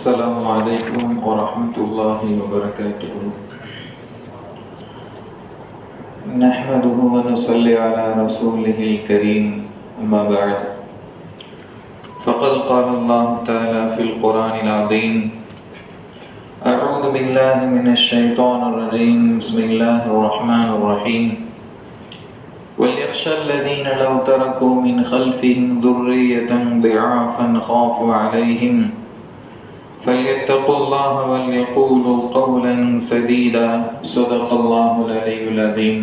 السلام عليكم ورحمة الله وبركاته. نحمده ونصلي على رسوله الكريم أما بعد. فقد قال الله تعالى في القرآن العظيم أعوذ بالله من الشيطان الرجيم بسم الله الرحمن الرحيم. وليخشى الذين لو تركوا من خلفهم ذرية ضعافا خافوا عليهم. فليتقوا الله وليقولوا قولا سديدا صدق الله العلي العظيم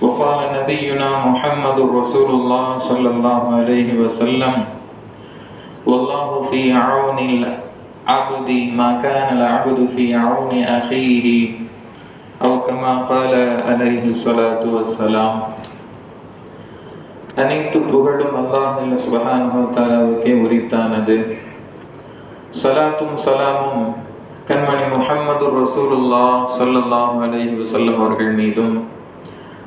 وقال نبينا محمد رسول الله صلى الله عليه وسلم والله في عون العبد ما كان العبد في عون أخيه أو كما قال عليه الصلاة والسلام அனைத்து புகழும் அல்லாஹ் சுபஹானஹு தஆலாவுக்கே உரித்தானது சலாத்தும் சலாமும் கண்மணி முஹம்மது ரசூலுல்லா ஸல்லல்லாஹு அலஹி வசல்லம் அவர்கள் மீதும்.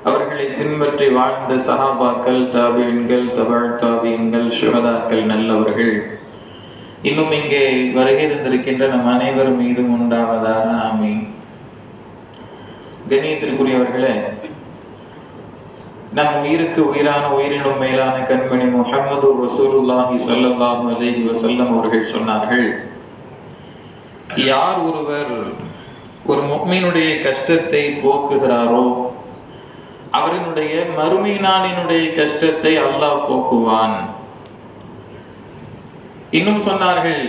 அவர்களை பின்பற்றி வாழ்ந்த சஹாபாக்கள் தாபியன்கள் தபாழ் தாபியன்கள் சுகதாக்கள் நல்லவர்கள். இன்னும் இங்கே வருகை இருந்திருக்கின்ற நம் அனைவர் மீதும் உண்டாவதாக ஆமீன். கணியத்திற்குரியவர்களே நம் உயிருக்கு உயிரான உயிரினும் மேலான கண்மணி முஹம்மது ரசூலுல்லாஹி ஸல்லல்லாஹு அலைஹி வசல்லம் அவர்கள் சொன்னார்கள் யார் ஒருவர் ஒரு முக்மீனுடைய கஷ்டத்தை போக்குகிறாரோ அவரினுடைய மறுமை நாளினுடைய கஷ்டத்தை அல்லாஹ் போக்குவான். இன்னும் சொன்னார்கள்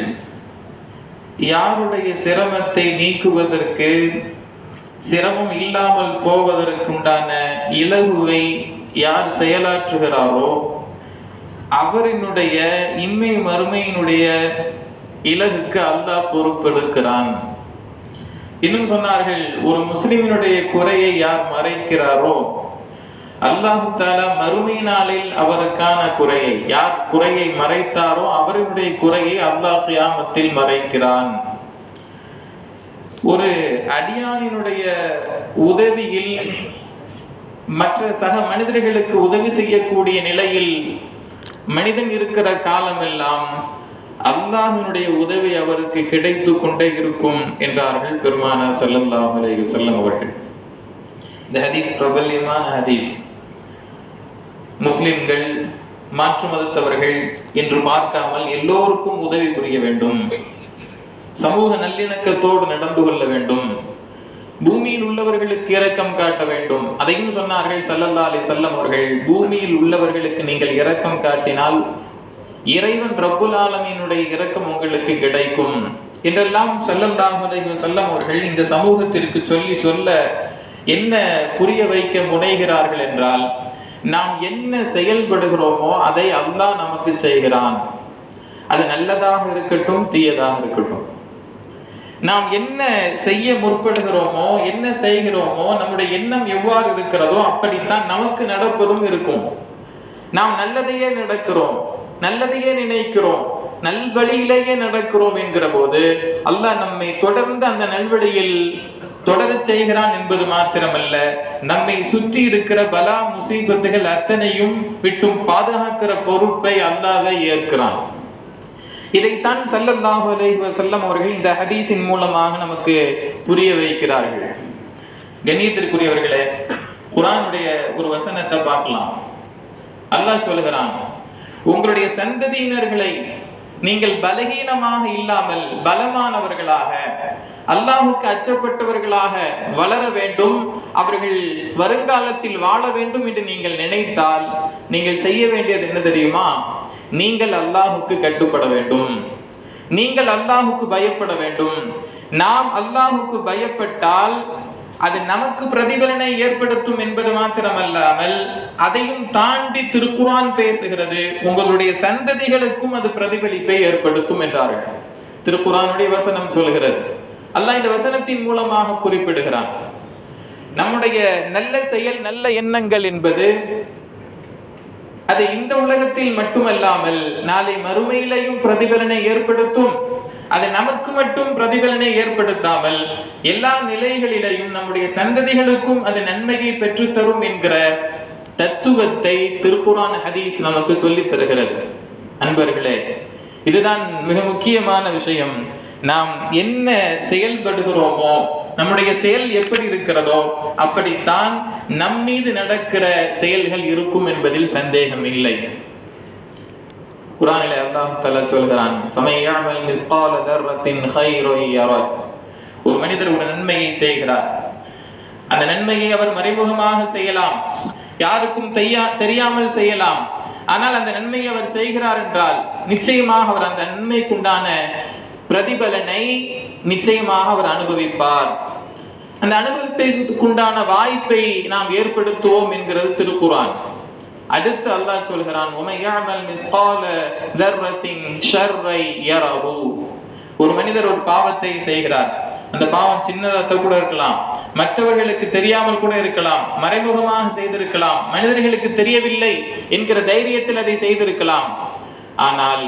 யாருடைய சிரமத்தை நீக்குவதற்கு சிரமம் இல்லாமல் போவதற்குண்டான இலகுவை யார் செயலாற்றுகிறாரோ அவரினுடைய இன்மை மறுமையினுடைய இலகுக்கு அல்லாஹ் பொறுப்பெடுக்கிறான். இன்னும் சொன்னார்கள் ஒரு முஸ்லிமினுடைய குறையை யார் மறைக்கிறாரோ அல்லாஹு தாலா மறுமை நாளில் அவருக்கான குறையை யார் குறையை மறைத்தாரோ அவருடைய குறையை அல்லாஹ் கியாமத்தில் மறைக்கிறான். ஒரு அடியானினுடைய உதவியில் மற்ற சக மனிதர்களுக்கு உதவி செய்யக்கூடிய நிலையில் மனிதன் இருக்கிற காலமெல்லாம் அல்லாஹினுடைய உதவி அவருக்கு கிடைத்து கொண்டே இருக்கும் என்றார்கள் பெருமானார் செல்லல்லாம் அலைஹி அவர்கள். இந்த ஹதீஸ் பிரபல்யமான ஹதீஸ். முஸ்லிம்கள் மாற்று மதத்தவர்கள் என்று பார்க்காமல் எல்லோருக்கும் உதவி புரிய வேண்டும். சமூக நல்லிணக்கத்தோடு நடந்து கொள்ள வேண்டும். பூமியில் உள்ளவர்களுக்கு இரக்கம் காட்ட வேண்டும். அதையும் சொன்னார்கள் சல்லல்லா அலி செல்லம் அவர்கள். பூமியில் உள்ளவர்களுக்கு நீங்கள் இரக்கம் காட்டினால் இறைவன் ரப்புல் ஆலமீனுடைய இரக்கம் உங்களுக்கு கிடைக்கும். என்றெல்லாம் செல்லம் அலைஹி செல்லம் அவர்கள் இந்த சமூகத்திற்கு சொல்லி சொல்ல என்ன புரிய வைக்க முனைகிறார்கள் என்றால் நாம் என்ன செயல்படுகிறோமோ அதை அல்லாஹ் நமக்கு செய்கிறான். அது நல்லதாக இருக்கட்டும் தீயதாக இருக்கட்டும். நாம் என்ன செய்ய முற்படுகிறோமோ என்ன செய்கிறோமோ நம்முடைய எண்ணம் எவ்வாறு இருக்கிறதோ அப்படித்தான் நமக்கு நடப்பதும் இருக்கும். நாம் நல்லதையே நடக்கிறோம் நல்லதையே நினைக்கிறோம் நல்வழியிலேயே நடக்கிறோம் என்கிற போது அல்லாஹ் நம்மை தொடர்ந்து அந்த நல்வழியில் தொடரச் செய்கிறான் என்பது மாத்திரமல்ல நம்மை சுற்றி இருக்கிற பலா முசீபத்துகள் அத்தனையும் விட்டும் பாதுகாக்கிற பொறுப்பை அல்லாவே ஏற்கிறான். இதைத்தான் சல்லல்லாஹு அலைஹி வஸல்லம் அவர்கள் இந்த ஹதீஸின் மூலமாக நமக்கு புரிய வைக்கிறார்கள். கண்ணியத்திற்குரியவர்களே குரானுடைய ஒரு வசனத்தை பார்க்கலாம். அல்லாஹ் சொல்லுகிறான் உங்களுடைய சந்ததியினர்களை நீங்கள் பலகீனமாக இல்லாமல் பலமானவர்களாக அல்லாஹுக்கு அச்சப்பட்டவர்களாக வளர வேண்டும் அவர்கள் வருங்காலத்தில் வாழ வேண்டும் என்று நீங்கள் நினைத்தால் நீங்கள் செய்ய வேண்டியது என்ன தெரியுமா? நீங்கள் அல்லாஹுக்கு கட்டுப்பட வேண்டும். நீங்கள் அல்லாஹுக்கு பயப்பட வேண்டும். நாம் அல்லாஹுக்கு பயப்பட்டால் அது நமக்கு பிரதிபலனை ஏற்படுத்தும் என்பது மாத்திரமல்லாமல் அதையும் தாண்டி திருக்குரான் பேசுகிறது. உங்களுடைய சந்ததிகளுக்கும் அது பிரதிபலிப்பை ஏற்படுத்தும் என்றார்கள். திருக்குரானுடைய வசனம் சொல்கிறது. அல்லாஹ் இந்த வசனத்தின் மூலமாக குறிப்பிடுகிறான். நம்முடைய நல்ல செயல் நல்ல எண்ணங்கள் என்பது அது இந்த உலகத்தில் மட்டுமல்லாமல் நாளை மறுமையிலையும் பிரதிபலனை ஏற்படுத்தும். அது நமக்கு மட்டும் பிரதிபலனை ஏற்படுத்தாமல் எல்லா நிலைகளிலையும் நம்முடைய சந்ததிகளுக்கும் அது நன்மையை பெற்றுத்தரும் என்கிற தத்துவத்தை திருப்புரான் ஹதீஸ் நமக்கு சொல்லித் தருகிறது. அன்பர்களே இதுதான் மிக முக்கியமான விஷயம். நாம் என்ன செயல்படுகிறோமோ நம்முடைய செயல் எப்படி இருக்கிறதோ அப்படித்தான் நம் மீது நடக்கிற செயல்கள் இருக்கும் என்பதில் சந்தேகம் இல்லை. குரானில் அல்லாஹ் தஆலா சொல்கிறான் ஃபமையஅமல் மிஸ்கால தர்ரத்தின் கைரொய் ஒரு மனிதர் ஒரு நன்மையை செய்கிறார். அந்த நன்மையை அவர் மறைமுகமாக செய்யலாம். யாருக்கும் தெரியா தெரியாமல் செய்யலாம். ஆனால் அந்த நன்மையை அவர் செய்கிறார் என்றால் நிச்சயமாக அவர் அந்த நன்மைக்குண்டான பிரதிபலனை நிச்சயமாக அவர் அனுபவிப்பார். அந்த அனுபவத்திற்குண்டான வாய்ப்பை நாம் ஏற்படுத்துவோம் என்கிறது திருக்குறான் அடுத்து அல்லாஹ் சொல்கிறான் உமையாமல் மிஸ்கால தர்ரத்தின் ஷர்ரை யரஹு. ஒரு மனிதர் ஒரு பாவத்தை செய்கிறார். அந்த பாவம் சின்னதாக கூட இருக்கலாம் மற்றவர்களுக்கு தெரியாமல் கூட இருக்கலாம் மறைமுகமாக செய்திருக்கலாம் மனிதர்களுக்கு தெரியவில்லை என்கிற தைரியத்தில் அதை செய்திருக்கலாம். ஆனால்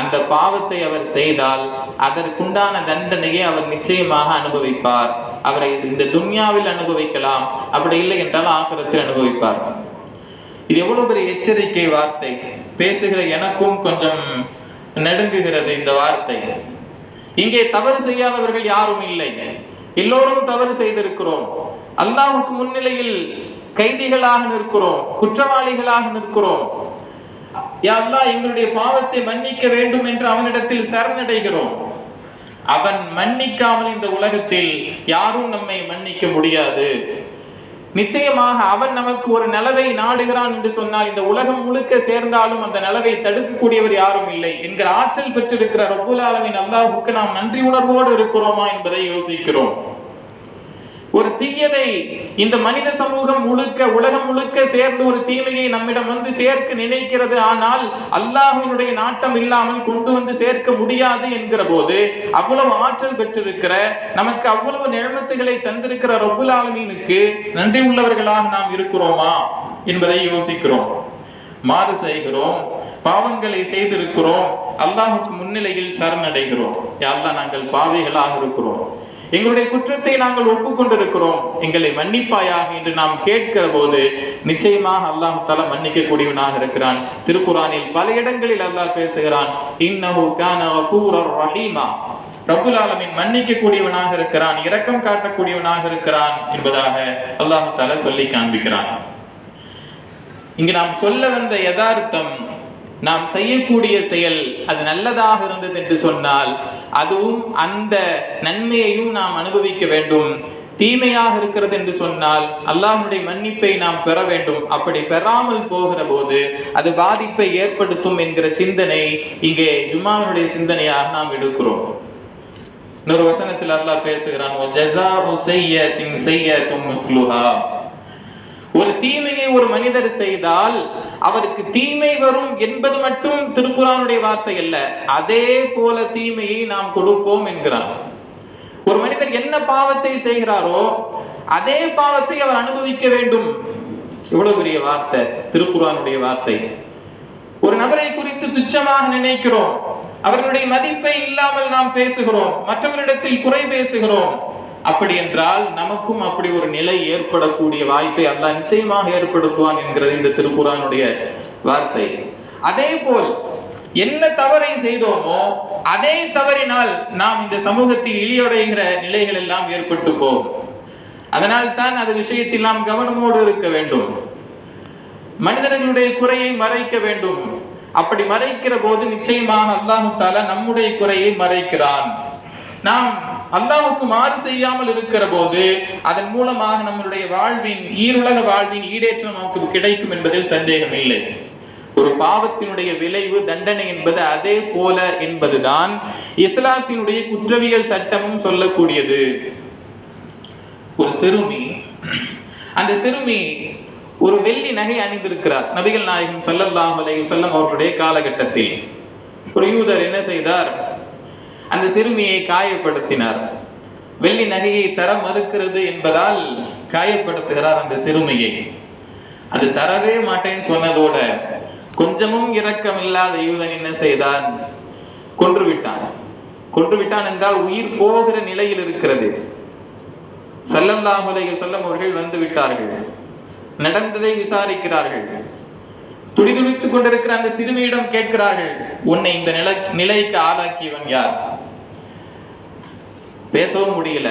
அந்த பாவத்தை அவர் செய்தால் அதற்குண்டான தண்டனையை அவர் நிச்சயமாக அனுபவிப்பார். அவரை இந்த துன்யாவில் அனுபவிக்கலாம். அப்படி இல்லை என்றால் ஆகரத்தில் அனுபவிப்பார். இது எவ்வளவு பெரிய எச்சரிக்கை வார்த்தை. பேசுகிற எனக்கும் கொஞ்சம் நடுங்குகிறது இந்த வார்த்தை. இங்கே தவறு செய்யாதவர்கள் யாரும் இல்லை. எல்லோரும் தவறு செய்திருக்கிறோம். அல்லாவுக்கு முன்னிலையில் கைதிகளாக நிற்கிறோம். குற்றவாளிகளாக நிற்கிறோம். அல்லாஹ் எங்களுடைய பாவத்தை மன்னிக்க வேண்டும் என்று அவனிடத்தில் சரணடைகிறோம். அவன் மன்னிக்காமல் இந்த உலகத்தில் யாரும் நம்மை மன்னிக்க முடியாது. நிச்சயமாக அவன் நமக்கு ஒரு நிலவை நாடுகிறான் என்று சொன்னால் இந்த உலகம் முழுக்க சேர்ந்தாலும் அந்த நிலவை தடுக்கக்கூடியவர் யாரும் இல்லை. என்கிற ஆற்றல் பெற்றிருக்கிற ரப்புல் ஆலமின் அல்லாஹுக்கு நாம் நன்றி உணர்வோடு இருக்கிறோமா என்பதை யோசிக்கிறோம். ஒரு தீயதை இந்த மனித சமூகம் முழுக்க உலகம் முழுக்க சேர்ந்து ஒரு தீமையை நம்மிடம் வந்து சேர்க்க நினைக்கிறது. ஆனால் அல்லாஹினுடைய நாட்டம் இல்லாமல் கொண்டு வந்து சேர்க்க முடியாது என்கிற போது அவ்வளவு ஆற்றல் பெற்றிருக்கிற நமக்கு அவ்வளவு நிழமத்துகளை தந்திருக்கிற ரொபுல் ஆலமீனுக்கு நன்றி உள்ளவர்களாக நாம் இருக்கிறோமா என்பதை யோசிக்கிறோம். மாறு செய்கிறோம் பாவங்களை செய்திருக்கிறோம் அல்லாஹுக்கு முன்னிலையில் சரணடைகிறோம். யாரெல்லாம் நாங்கள் பாவைகளாக இருக்கிறோம். எங்களுடைய குற்றத்தை நாங்கள் ஒப்புக்கொண்டிருக்கிறோம். எங்களை மன்னிப்பாயாக என்று நாம் கேட்கிற போது நிச்சயமாக அல்லாஹ் தலா மன்னிக்க கூடியவனாக இருக்கிறான். திருக்குறானில் பல இடங்களில் அல்லாஹ் பேசுகிறான். இன்னஹு கான கஃபூரர் ரஹீமா. ரப்புல் ஆலமின் மன்னிக்க கூடியவனாக இருக்கிறான். இரக்கம் காட்டக்கூடியவனாக இருக்கிறான் என்பதாக அல்லாஹு தால சொல்லி காண்பிக்கிறான். இங்கு நாம் சொல்ல வந்த யதார்த்தம் நாம் செய்யக்கூடிய செயல் அது நல்லதாக இருந்தது என்று சொன்னால் அதுவும் அந்த நன்மையையும் நாம் அனுபவிக்க வேண்டும். தீமையாக இருக்கிறது என்று சொன்னால் அல்லாஹ்வுடைய மன்னிப்பை நாம் பெற வேண்டும். அப்படி பெறாமல் போகிற போது அது பாதிப்பை ஏற்படுத்தும் என்கிற சிந்தனை இங்கே ஜும்மாவினுடைய சிந்தனையாக நாம் எடுக்கிறோம். இன்னொரு வசனத்தில் அல்லாஹ் பேசுகிறான் ஒரு தீமையை ஒரு மனிதர் செய்தால் அவருக்கு தீமை வரும் என்பது மட்டும் திருக்குறானுடைய வார்த்தை அல்ல. அதே போல தீமையை நாம் கொடுப்போம் என்கிறான். ஒரு மனிதர் என்ன பாவத்தை செய்கிறாரோ அதே பாவத்தை அவர் அனுபவிக்க வேண்டும். இவ்வளவு பெரிய வார்த்தை திருக்குறானுடைய வார்த்தை. ஒரு நபரை குறித்து துச்சமாக நினைக்கிறோம். அவர்களுடைய மதிப்பை இல்லாமல் நாம் பேசுகிறோம். மற்றவரிடத்தில் குறை பேசுகிறோம். அப்படி என்றால் நமக்கும் அப்படி ஒரு நிலை ஏற்படக்கூடிய வாய்ப்பை அல்ல நிச்சயமாக ஏற்படுத்துவான் என்கிறது இந்த திருக்குறானுடைய வார்த்தை. அதே போல் என்ன தவறை செய்தோமோ அதே தவறினால் நாம் இந்த சமூகத்தில் இழியடைகிற நிலைகள் எல்லாம் ஏற்பட்டு போகும். அதனால் தான் அது விஷயத்தில் நாம் கவனமோடு இருக்க வேண்டும். மனிதர்களுடைய குறையை மறைக்க வேண்டும். அப்படி மறைக்கிற போது நிச்சயமாக அல்லாஹு தாலா நம்முடைய குறையை மறைக்கிறான். நாம் அல்லாவுக்கு மாறு செய்யாமல் இருக்கிற போது அதன் மூலமாக நம்மளுடைய வாழ்வின் ஈருலக வாழ்வின் ஈடேற்றம் நமக்கு கிடைக்கும் என்பதில் சந்தேகம் இல்லை. ஒரு பாவத்தினுடைய விளைவு தண்டனை என்பது அதே போல என்பதுதான் இஸ்லாத்தினுடைய குற்றவியல் சட்டமும் சொல்லக்கூடியது. ஒரு சிறுமி அந்த சிறுமி ஒரு வெள்ளி நகை அணிந்திருக்கிறார். நபிகள் நாயகம் ஸல்லல்லாஹு அலைஹி வஸல்லம் அவர்களுடைய காலகட்டத்தில். ஒரு யூதர் என்ன செய்தார்? அந்த சிறுமியை காயப்படுத்தினார். வெள்ளி நகையை தர மறுக்கிறது என்பதால் காயப்படுத்துகிறார் அந்த சிறுமியை. அது தரவே மாட்டேன்னு சொன்னதோட கொஞ்சமும் இரக்கம் இல்லாத யூதன் என்ன செய்தான்? கொன்று விட்டான். கொன்று விட்டான் என்றால் உயிர் போகிற நிலையில் இருக்கிறது. ஸல்லல்லாஹு சொல்லம் அவர்கள் வந்து விட்டார்கள். நடந்ததை விசாரிக்கிறார்கள். துடிதுடித்துக் கொண்டிருக்கிற அந்த சிறுமியிடம் கேட்கிறார்கள் உன்னை இந்த நிலை நிலைக்கு ஆளாக்கியவன் யார்? பேசவும் முடியல.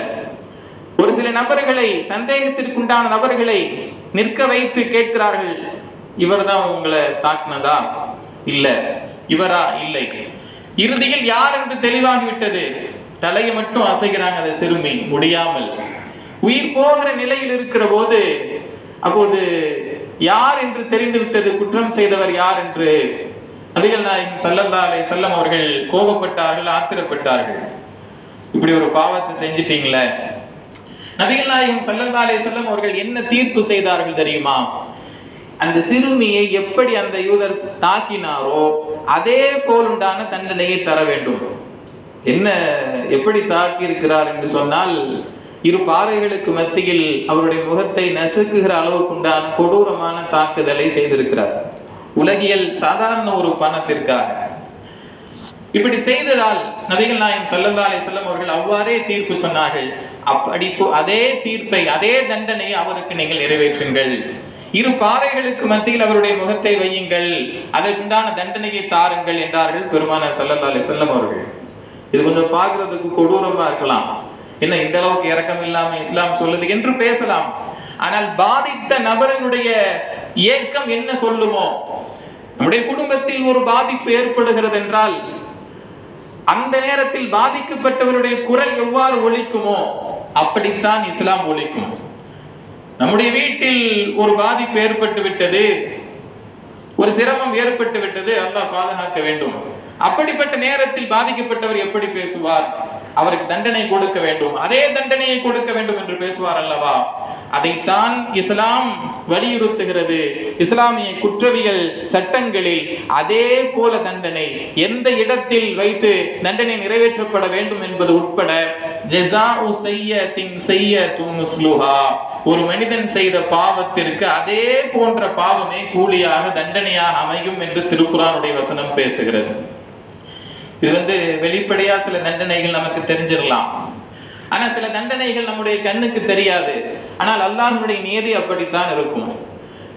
ஒரு சில நபர்களை சந்தேகத்திற்குண்டான நபர்களை நிற்க வைத்து கேட்கிறார்கள். இவர்தான் உங்களை தாக்குனதா? இல்ல. இவரா? இல்லை. இறுதியில் யார் என்று தெளிவாகிவிட்டது. தலையை மட்டும் அசைகிறாங்க அந்த சிறுமி முடியாமல். உயிர் போகிற நிலையில் இருக்கிற போது அப்போது யார் என்று தெரிந்து விட்டது? குற்றம் செய்தவர் யார் என்று. அதிகள் நாயகம் சல்லல்லா அலை செல்லம் அவர்கள் கோபப்பட்டார்கள் ஆத்திரப்பட்டார்கள். இப்படி ஒரு பாவத்தை செஞ்சிட்டீங்களே? நபிகள் நாயகம் சல்லல்லா செல்லம் அவர்கள் என்ன தீர்ப்பு செய்தார்கள் தெரியுமா? அந்த சிறுமியை எப்படி அந்த யூதர் தாக்கினாரோ அதே போல் உண்டான தண்டனையை தர வேண்டும். என்ன எப்படி தாக்கி இருக்கிறார் என்று சொன்னால் இரு பாறைகளுக்கு மத்தியில் அவருடைய முகத்தை நசுக்குகிற அளவுக்கு உண்டான கொடூரமான தாக்குதலை செய்திருக்கிறார். உலகியல் சாதாரண ஒரு பணத்திற்காக. இப்படி செய்ததால் நபிகள் நாயம் சல்லல்லா செல்லம் அவர்கள் அவ்வாறே தீர்ப்பு சொன்னார்கள். அப்படி அதே தீர்ப்பை அதே தண்டனையை அவருக்கு நீங்கள் நிறைவேற்றுங்கள். இரு பாறைகளுக்கு மத்தியில் அவருடைய முகத்தை வையுங்கள். அதற்குண்டான தண்டனையை தாருங்கள் என்றார்கள் பெருமானார் சல்லல்லா செல்லம் அவர்கள். இது கொஞ்சம் பார்க்கறதுக்கு கொடூரமா இருக்கலாம். என்ன இந்த அளவுக்கு இறக்கம் இல்லாம இஸ்லாம் சொல்லுது என்று பேசலாம். ஆனால் பாதித்த நபரினுடைய ஏக்கம் என்ன சொல்லுமோ? நம்முடைய குடும்பத்தில் ஒரு பாதிப்பு ஏற்படுகிறது என்றால் அந்த நேரத்தில் பாதிக்கப்பட்டவருடைய குரல் எவ்வாறு ஒழிக்குமோ அப்படித்தான் இஸ்லாம் ஒழிக்கும் நம்முடைய வீட்டில் ஒரு பாதிப்பு ஏற்பட்டு விட்டது ஒரு சிரமம் ஏற்பட்டு விட்டது அல்லாஹ் பாதுகாக்க வேண்டும். அப்படிப்பட்ட நேரத்தில் பாதிக்கப்பட்டவர் எப்படி பேசுவார்? அவருக்கு தண்டனை கொடுக்க வேண்டும். அதே தண்டனையை கொடுக்க வேண்டும் என்று பேசுவார் அல்லவா? அதைத்தான் இஸ்லாம் வலியுறுத்துகிறது. இஸ்லாமிய குற்றவியல் சட்டங்களில் அதே போல தண்டனை எந்த இடத்தில் வைத்து தண்டனை நிறைவேற்றப்பட வேண்டும் என்பது உட்பட ஜெசாஉ செய்யத்தின் செய்ய துமுஸ்லுஹா ஒரு மனிதன் செய்த பாவத்திற்கு அதே போன்ற பாவமே கூலியாக தண்டனையாக அமையும் என்று திருக்குறானுடைய வசனம் பேசுகிறது. இது வந்து வெளிப்படையா சில தண்டனைகள் நமக்கு தெரிஞ்சிடலாம். ஆனா சில தண்டனைகள் நம்முடைய கண்ணுக்கு தெரியாது. ஆனால் அல்லாஹனுடைய நியதி அப்படித்தான் இருக்கும்.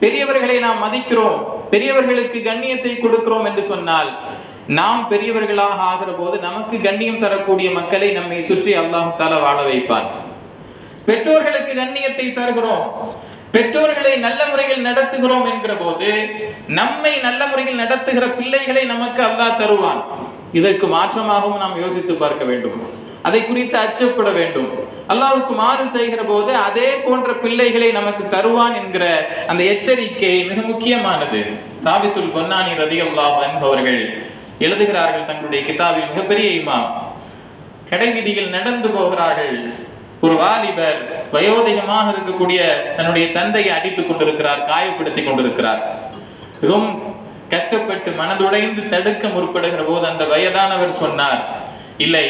பெரியவர்களை நாம் மதிக்கிறோம். பெரியவர்களுக்கு கண்ணியத்தை கொடுக்கிறோம் என்று சொன்னால் நாம் பெரியவர்களாக ஆகிற போது நமக்கு கண்ணியம் தரக்கூடிய மக்களை நம்மை சுற்றி அல்லாஹ் தால வாழ வைப்பான். பெற்றோர்களுக்கு கண்ணியத்தை தருகிறோம். பெற்றோர்களை நல்ல முறையில் நடத்துகிறோம் என்கிற போது நம்மை நல்ல முறையில் நடத்துகிற பிள்ளைகளை நமக்கு அல்லாஹ் தருவான். இதற்கு மாற்றமாகவும் நாம் யோசித்து பார்க்க வேண்டும். அதை குறித்து அச்சப்பட வேண்டும். அல்லாவுக்கு மாறு செய்கிற போது அதே போன்ற பிள்ளைகளை நமக்கு தருவான் என்கிற அந்த எச்சரிக்கை மிக முக்கியமானது. சாபித்துல் பொன்னானி ரதி அன்ஹு என்பவர்கள் எழுதுகிறார்கள் தங்களுடைய கிதாபில் மிகப்பெரிய இமாம். கடைவீதியில் நடந்து போகிறார்கள். ஒரு வாலிபர் வயோதிகமாக இருக்கக்கூடிய தன்னுடைய தந்தையை அடித்துக் கொண்டிருக்கிறார் காயப்படுத்திக் கொண்டிருக்கிறார். மிகவும் கஷ்டப்பட்டு மனதுடைந்து தடுக்க முற்படுகிற போது அந்த வயதானவர் சொன்னார் இல்லை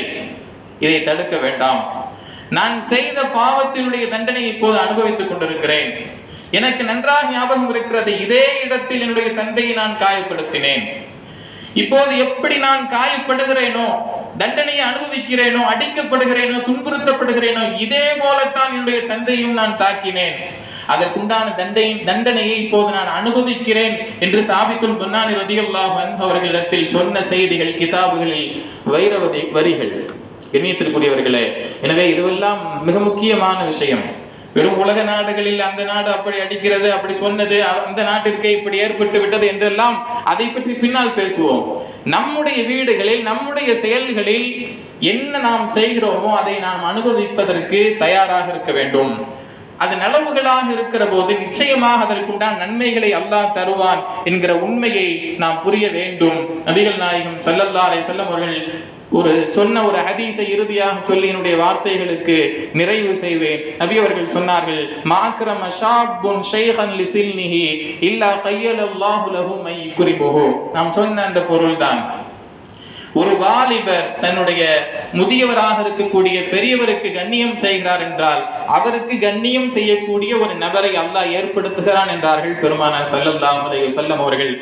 இதை தடுக்க வேண்டாம். நான் செய்த பாவத்தினுடைய தண்டனையை இப்போது அனுபவித்துக் கொண்டிருக்கிறேன். எனக்கு நன்றாக ஞாபகம் இருக்கிறது இதே இடத்தில் என்னுடைய தந்தையை நான் காயப்படுத்தினேன். இப்போது எப்படி நான் காயப்படுகிறேனோ தண்டனையை அனுபவிக்கிறேனோ அடிக்கப்படுகிறேனோ துன்புறுத்தப்படுகிறேனோ இதே போலத்தான் என்னுடைய தந்தையும் நான் தாக்கினேன். அதற்குண்டான தண்டையின் தண்டனையை இப்போது நான் அனுபவிக்கிறேன் என்று சாபித்துல் பொன்னானி ரதியல்லாஹு அவர்களிடத்தில் சொன்ன செய்திகள் கிதாபுகளில் வைரவதி வரிகள். கண்ணியத்திற்குரியவர்களே எனவே இதுவெல்லாம் மிக முக்கியமான விஷயம். வெறும் உலக நாடுகளில் அந்த நாடு அப்படி அடிக்கிறது அப்படி சொன்னது அந்த நாட்டிற்கே இப்படி ஏற்பட்டு விட்டது என்றெல்லாம் அதை பற்றி பின்னால் பேசுவோம். நம்முடைய வீடுகளில் நம்முடைய செயல்களில் என்ன நாம் செய்கிறோமோ அதை நாம் அனுபவிப்பதற்கு தயாராக இருக்க வேண்டும். அது நலவுகளாக இருக்கிற போது நிச்சயமாக அதற்குண்டான நன்மைகளை அல்லாஹ் தருவான் என்கிற உண்மையை நாம் புரிய வேண்டும். நபிகள் நாயகம் ஸல்லல்லாஹு அலைஹி வஸல்லம் அவர்கள் ஒரு சொன்ன ஒரு ஹதீஸை இறுதியாக சொல்லி என்னுடைய வார்த்தைகளுக்கு நிறைவு செய்வேன். நபி அவர்கள் சொன்னார்கள் மாக்ரம ஷாப்புன் ஷைஹன் லிசில்னிஹி இல்லா கையலல்லாஹு லஹு மை யுக்ரிமுஹு. நாம் சொன்ன அந்த பொருள்தான். ஒரு வாலிபர் தன்னுடைய முதியவராக இருக்கக்கூடிய பெரியவருக்கு கண்ணியம் செய்கிறார் என்றால் அவருக்கு கண்ணியம் செய்யக்கூடிய ஒரு நபரை அல்லாஹ் ஏற்படுத்துகிறான் என்றார்கள் பெருமானார் ஸல்லல்லாஹு அலைஹி செல்லம் அவர்கள்.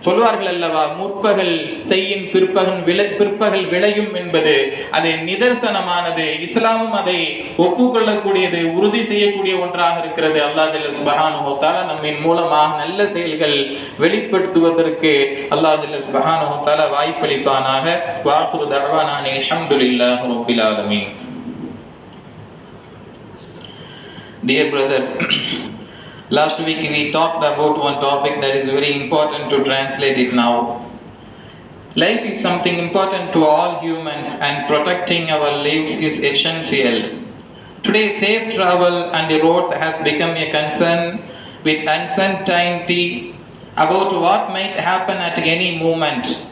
சொல்வார்கள் அல்லவா முற்பகல் செய்யின் பிற்பகல் விளை பிற்பகல் விளையும் என்பது. அது நிதர்சனமானது. இஸ்லாமும் அதை ஒப்புக்கொள்ளக்கூடியது உறுதி செய்யக்கூடிய ஒன்றாக இருக்கிறது. அல்லாஹ் ஜல்ல நம்மின் மூலமாக நல்ல செயல்கள் வெளிப்படுத்துவதற்கு அல்லாஹ் ஜல்ல வாய்ப்பளிப்பானாக. வாசுரு தர்வானானே அல்ஹம்துலில்லாஹி ரப்பில் ஆலமீன். Dear brothers, last week we talked about one topic that is very important to translate it now. Life is something important to all humans, and protecting our lives is essential. Today, safe travel on the roads has become a concern with uncertainty about what might happen at any moment.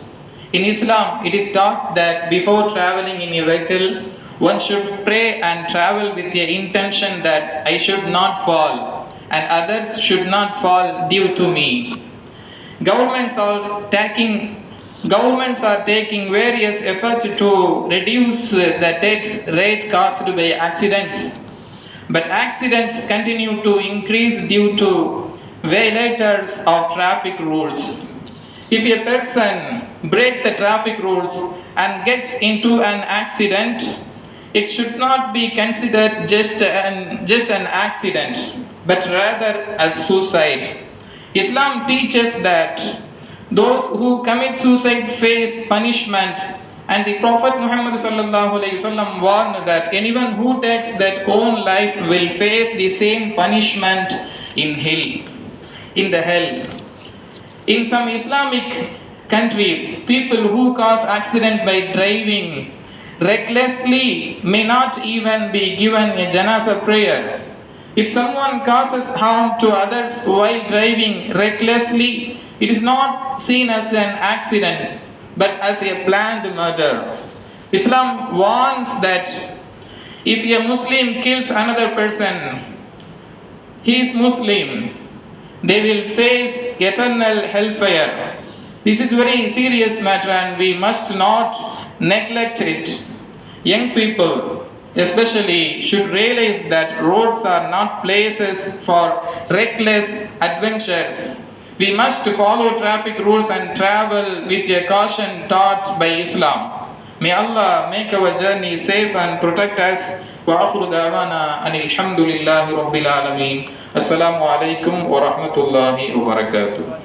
In Islam, it is taught that before traveling in a vehicle, one should pray and travel with the intention that I should not fall and others should not fall due to me. Governments are taking governments are taking various efforts to reduce the death rate caused by accidents. But accidents continue to increase due to violators of traffic rules. If a person breaks the traffic rules and gets into an accident, it should not be considered just an, just an accident, but rather as suicide. Islam teaches that those who commit suicide face punishment, and the Prophet Muhammad warned that anyone who takes their own life will face the same punishment in hell, in the hell. In some Islamic countries, people who cause accident by driving recklessly may not even be given a janaza prayer. If someone causes harm to others while driving recklessly, it is not seen as an accident but as a planned murder. Islam warns that if a Muslim kills another person, he is Muslim, they will face eternal hellfire. This is very serious matter and we must not neglect it. Young people especially should realize that roads are not places for reckless adventures. We must follow traffic rules and travel with a caution taught by Islam. May Allah make our journey safe and protect us. وآخر دعوانا أن الحمد لله رب العالمين السلام عليكم ورحمة الله وبركاته